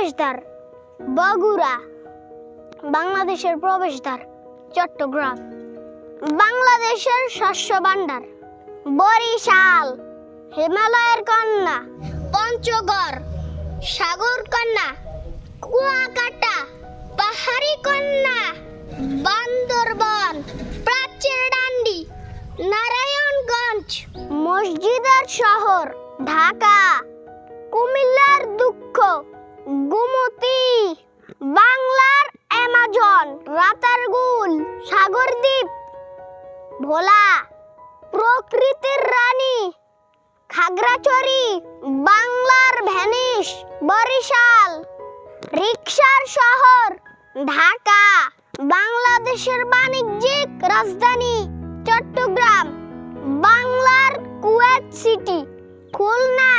প্রবেশদ্বার, বগুড়া, বাংলাদেশের প্রবেশদ্বার, চট্টগ্রাম। বাংলাদেশের শস্য ভাণ্ডার, বরিশাল, হিমালয়ের কন্যা, পঞ্চগড়, সাগর কন্যা, কুয়াকাটা, পাহাড়ি কন্যা, বান্দরবন প্রাচীর ডান্ডি, নারায়ণগঞ্জ, মসজিদের শহর, ঢাকা, কুমিল্লার দুঃখ। গুমতি, বাংলার অ্যামাজন রাতারগুল সাগরদ্বীপ, ভোলা, প্রকৃতির রানী, খাগড়াছড়ি, বাংলার ভ্যানিস বরিশাল রিক্সার শহর, ঢাকা, বাংলাদেশের বাণিজ্যিক রাজধানী, চট্টগ্রাম, বাংলার কুয়েত সিটি, খুলনা